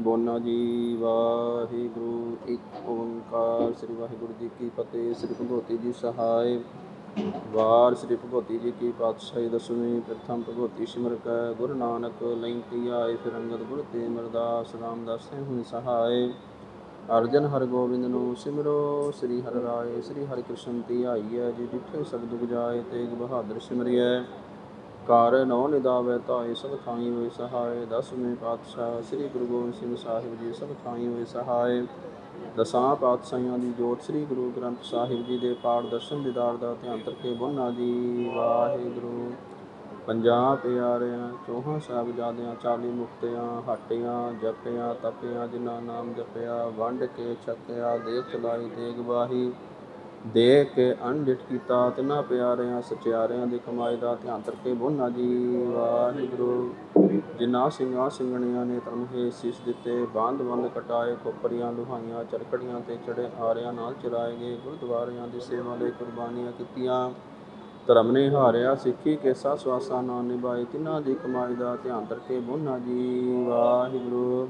ਬੋਨਾ ਜੀ, ਵਾਹਿਗੁਰੂ, ਇੱਕ ਓੰਕਾਰ, ਸ੍ਰੀ ਵਾਹਿਗੁਰੂ ਜੀ ਕੀ ਫਤਿਹ, ਸ੍ਰੀ ਭਗਵਤੀ ਜੀ ਸਹਾਇ। ਵਾਰ ਸ੍ਰੀ ਭਗਵਤੀ ਜੀ ਕੀ ਪਾਤਸ਼ਾਹੀ ਦਸਵੀਂ, ਪ੍ਰਥਮ ਭਗਵਤੀ ਸਿਮਰ ਕੈ, ਗੁਰੂ ਨਾਨਕ ਲੈਂਤੀ ਆਏ ਫਿਰ ਅੰਗਦ ਗੁਰ ਤੇ ਮਰਦਾਸ ਰਾਮਦਾਸ ਸੇ ਹੁਨ ਸਹਾਇ। ਅਰਜਨ ਹਰ ਗੋਬਿੰਦ ਨੂੰ ਸਿਮਰੋ, ਸ੍ਰੀ ਹਰਿ ਰਾਏ, ਸ੍ਰੀ ਹਰਿ ਕ੍ਰਿਸ਼ਨ ਧਿਆਈਐ, ਜੀ ਜਿਠੇ ਸ਼ਬਦ ਬੁਝਾਏ ਤੇਗ ਬਹਾਦਰ ਸਿਮਰਿਐ। ਕਾਰ ਨੌ ਨਿਦਾਵੈ ਤਾਏ ਸਭ ਥਾਈ ਹੋਏ ਸਹਾਏ। ਦਸਵੇਂ ਪਾਤਸ਼ਾਹ ਸ੍ਰੀ ਗੁਰੂ ਗੋਬਿੰਦ ਸਿੰਘ ਸਾਹਿਬ ਜੀ, ਸਭ ਥਾਈ ਹੋਏ ਸਹਾਏ। ਦਸਾਂ ਪਾਤਸ਼ਾਹਾਂ ਦੀ ਜੋਤ ਸ੍ਰੀ ਗੁਰੂ ਗ੍ਰੰਥ ਸਾਹਿਬ ਜੀ ਦੇ ਪਾਠ ਦਰਸ਼ਨ ਦੀਦਾਰ ਦਾ ਧਿਆਨ ਤਰਕੇ ਬੁਨਾ ਜੀ। ਵਾਹਿਗੁਰੂ। ਪੰਜਾਹ ਪਿਆਰਿਆਂ, ਚੌਹਾਂ ਸਾਹਿਬਜ਼ਾਦਿਆਂ, ਚਾਲੀ ਮੁਕਤਿਆਂ, ਹਟਿਆਂ, ਜਪਿਆਂ, ਤਪਿਆਂ, ਜਿਨ੍ਹਾਂ ਨਾਮ ਜਪਿਆ, ਵੰਡ ਕੇ ਛਕਿਆ ਦੇਖ ਚਲਾਈ, ਦੇਗ ਬਾਹੀ ਦੇਖ ਕੇ ਅਣਡਿਠ ਕੀਤਾ ਤਿਨਾਂ ਪਿਆਰਿਆਂ, ਸਚਿਆਰਿਆਂ ਦੀ ਕਮਾਈ ਦਾ ਧਿਆਨ ਤਰਕੇ ਬੋਨਾ ਜੀ। ਵਾਹਿਗੁਰੂ, ਜਿਨ੍ਹਾਂ ਸਿੰਘਾਂ ਸਿੰਘਣੀਆਂ ਨੇ ਧਰਮ ਹੈ ਦਿੱਤੇ, ਬੰਦ ਬੰਦ ਕਟਾਏ, ਖੋਪਰੀਆਂ ਲੁਹਾਈਆਂ, ਚਰਖੜੀਆਂ ਤੇ ਚੜੇ ਆਰਿਆਂ ਨਾਲ ਚਰਾਏ ਗਏ ਗੁਰਦੁਆਰਿਆਂ ਦੀ ਸੇਵਾ ਲਈ ਕੁਰਬਾਨੀਆਂ ਕੀਤੀਆਂ। ਧਰਮ ਨੇ ਹਾਰਿਆ, ਸਿੱਖੀ ਕੇ ਕੇਸਾ ਸਵਾਸਾ ਨਾ ਨਿਭਾਏ, ਤਿਨਾਂ ਦੀ ਕਮਾਈ ਦਾ ਧਿਆਨ ਰੱਖੇ ਬੋਨਾ ਜੀ। ਵਾਹਿਗੁਰੂ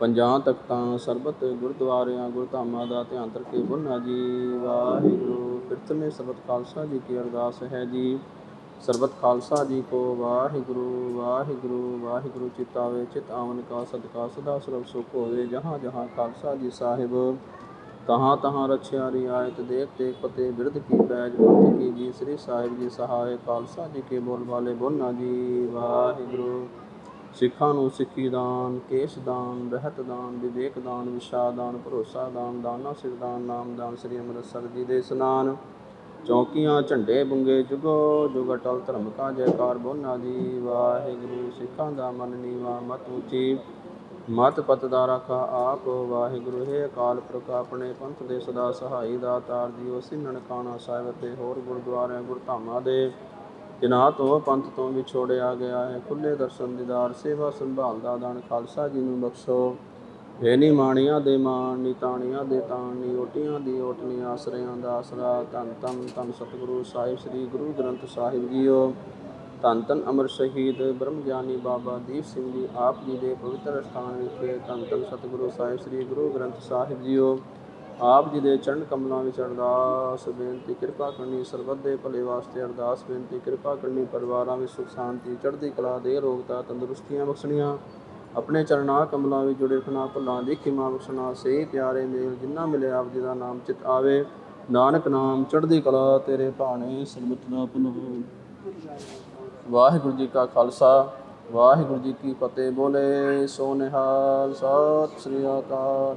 ਪੰਜਾਂ ਤਖਤਾਂ ਸਰਬਤ ਗੁਰਦੁਆਰਿਆਂ, ਗੁਰਧਾਮਾਂ ਦਾ ਧਿਆਨ ਰੱਖੇ ਬੋਨਾ ਜੀ। ਵਾਹਿਗੁਰੂ ਪ੍ਰਥਮੇ ਸਰਬਤ ਖਾਲਸਾ ਜੀ ਕੀ ਅਰਦਾਸ ਹੈ ਜੀ। ਸਰਬਤ ਖਾਲਸਾ ਜੀ ਕੋ ਵਾਹਿਗੁਰੂ ਵਾਹਿਗੁਰੂ ਵਾਹਿਗੁਰੂ ਚਿਤਾਵੇ ਚਿਤ ਆਵਨ ਕਾ ਸਦਕਾ, ਸਦਾ ਸਰਬ ਸੁਖ ਹੋਵੇ, ਜਹਾਂ ਜਹਾਂ ਖਾਲਸਾ ਜੀ ਸਾਹਿਬ। ਤਹਾਂ ਤਹਾਂ ਰਛਿਆ ਰਿਆਇਤ ਦੇਖ ਦੇਖ ਪਤੇ ਬਿਰਧ ਕੀ ਪੈਜ, ਪੰਥ ਕੀ ਜੀ, ਸ੍ਰੀ ਸਾਹਿਬ ਜੀ ਸਹਾਇ, ਖਾਲਸਾ ਜੀ ਕੇ ਬੋਲ ਵਾਲੇ ਬੋਨਾ ਜੀ। ਵਾਹਿਗੁਰੂ ਸਿੱਖਾਂ ਨੂੰ ਸਿੱਖੀ ਦਾਨ, ਕੇਸ ਦਾਨ ਰਹਿਤ ਦਾਨ, ਵਿਵੇਕ ਦਾਨ, ਵਿਸ਼ਾ ਦਾਨ, ਭਰੋਸਾ ਦਾਨ, ਦਾਨਾ ਸਿਰ ਦਾਨ, ਨਾਮ ਦਾਨ, ਸ੍ਰੀ ਅੰਮ੍ਰਿਤਸਰ ਜੀ ਦੇ ਇਸਨਾਨ। ਚੌਕੀਆਂ, ਝੰਡੇ ਬੁੰਗੇ, ਜੁਗੋ ਜੁਗ ਅਟਲ ਧਰਮ ਕਾ ਜੈਕਾਰ, ਬੋਨਾ ਜੀ, ਵਾਹਿਗੁਰੂ, ਸਿੱਖਾਂ ਦਾ ਮਨ ਨੀਵਾ, ਮਤ ਉੱਚੀ। ਮਤ ਪਤ ਦਾ ਰਾਖਾ ਆਪ, ਵਾਹਿਗੁਰੂ, ਹੈ ਅਕਾਲ ਪੁਰਖ, ਆਪਣੇ ਪੰਥ ਦੇ ਸਦਾ ਸਹਾਈ ਦਾਤਾਰ ਜੀਓ, ਸਿਮਰਨ ਕਾਣਾ ਸਾਹਿਬ ਤੇ ਹੋਰ ਗੁਰਦੁਆਰਿਆਂ, ਗੁਰਧਾਮਾਂ ਦੇ ਜਿਨ੍ਹਾਂ ਤੋਂ ਪੰਥ ਤੋਂ ਵਿਛੋੜਿਆ ਗਿਆ ਹੈ। ਖੁੱਲੇ ਦਰਸ਼ਨ ਦੀਦਾਰ, ਸੇਵਾ ਸੰਭਾਲ ਦਾ ਦਾਨ ਖਾਲਸਾ ਜੀ ਨੂੰ ਬਖਸ਼ੋ। ਹੈ ਨੀ ਮਾਣੀਆਂ ਦੇ ਮਾਣ, ਨੀ ਤਾਣੀਆਂ ਦੇ ਤਾਣ, ਨੀ ਓਟੀਆਂ ਦੀ ਓਟਨੀ ਆਸਰਿਆਂ ਦਾ ਆਸਰਾ। ਧੰਨ ਧੰਨ ਧੰਨ ਸਤਿਗੁਰੂ ਸਾਹਿਬ, ਸ੍ਰੀ ਗੁਰੂ ਗ੍ਰੰਥ ਸਾਹਿਬ ਜੀਓ। ਧੰਨ ਧੰਨ ਅਮਰ ਸ਼ਹੀਦ ਬ੍ਰਹਮ ਗਿਆਨੀ ਬਾਬਾ ਦੀਪ ਸਿੰਘ ਜੀ, ਆਪ ਜੀ ਦੇ ਪਵਿੱਤਰ ਸਥਾਨ ਵਿਖੇ ਧੰਨ ਧੰਨ ਸਤਿਗੁਰੂ ਸਾਹਿਬ, ਸ੍ਰੀ ਗੁਰੂ ਗ੍ਰੰਥ ਸਾਹਿਬ ਜੀਓ। ਆਪ ਜੀ ਦੇ ਚਰਨ ਕਮਲਾਂ ਵਿੱਚ ਅਰਦਾਸ, ਬੇਨਤੀ, ਕਿਰਪਾ ਕਰਨੀ, ਸਰਬੱਤ ਦੇ ਭਲੇ ਵਾਸਤੇ ਅਰਦਾਸ, ਬੇਨਤੀ, ਕਿਰਪਾ ਕਰਨੀ, ਪਰਿਵਾਰਾਂ ਵਿੱਚ ਸੁਖ, ਸ਼ਾਂਤੀ, ਚੜ੍ਹਦੀ ਕਲਾ ਦੇ ਰੋਗਤਾ ਤੰਦਰੁਸਤੀਆਂ ਬਖਸ਼ਣੀਆਂ। ਆਪਣੇ ਚਰਨਾ ਕਮਲਾਂ ਵਿੱਚ ਜੁੜੇ ਖਨਾ ਭੁੱਲਾਂ ਦੀ ਖਿਮਾ ਬਖਸ਼ਣਾ ਸੇ ਪਿਆਰੇ ਮੇਲ ਜਿੰਨਾ ਮਿਲੇ ਆਪ ਜੀ ਦਾ ਨਾਮ ਚਿਤ ਆਵੇ। ਨਾਨਕ ਨਾਮ, ਚੜ੍ਹਦੀ ਕਲਾ ਤੇਰੇ ਭਾਣੇ, ਸਰਬਤ ਦਾ ਪੁਨਹ ਵਾਹਿਗੁਰੂ ਜੀ ਕਾ ਖਾਲਸਾ, ਵਾਹਿਗੁਰੂ ਜੀ ਕੀ ਫਤਿਹ ਬੋਲੇ। ਸੋ ਨਿਹਾਲ, ਸਤਿ ਸ੍ਰੀ ਅਕਾਲ।